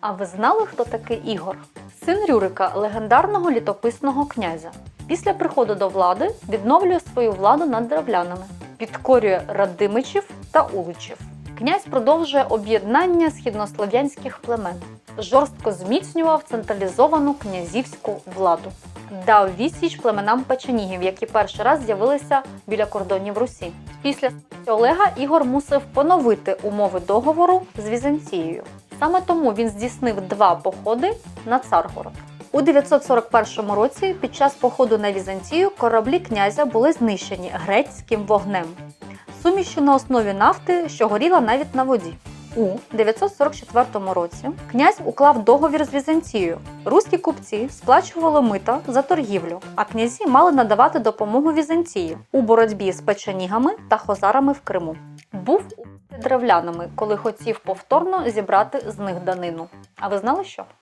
А ви знали, хто такий Ігор? Син Рюрика, легендарного літописного князя. Після приходу до влади відновлює свою владу над древлянами, підкорює радимичів та уличів. Князь продовжує об'єднання східнослов'янських племен, жорстко зміцнював централізовану князівську владу, дав відсіч племенам печенігів, які перший раз з'явилися біля кордонів Русі. Після Олега Ігор мусив поновити умови договору з Візанцією. Саме тому він здійснив два походи на Царгород. У 941 році під час походу на Візантію кораблі князя були знищені грецьким вогнем, сумішю на основі нафти, що горіла навіть на воді. У 944 році князь уклав договір з Візантією. Руські купці сплачували мита за торгівлю, а князі мали надавати допомогу Візантії у боротьбі з печенігами та хозарами в Криму. Був древлянами, коли хотів повторно зібрати з них данину. А ви знали що?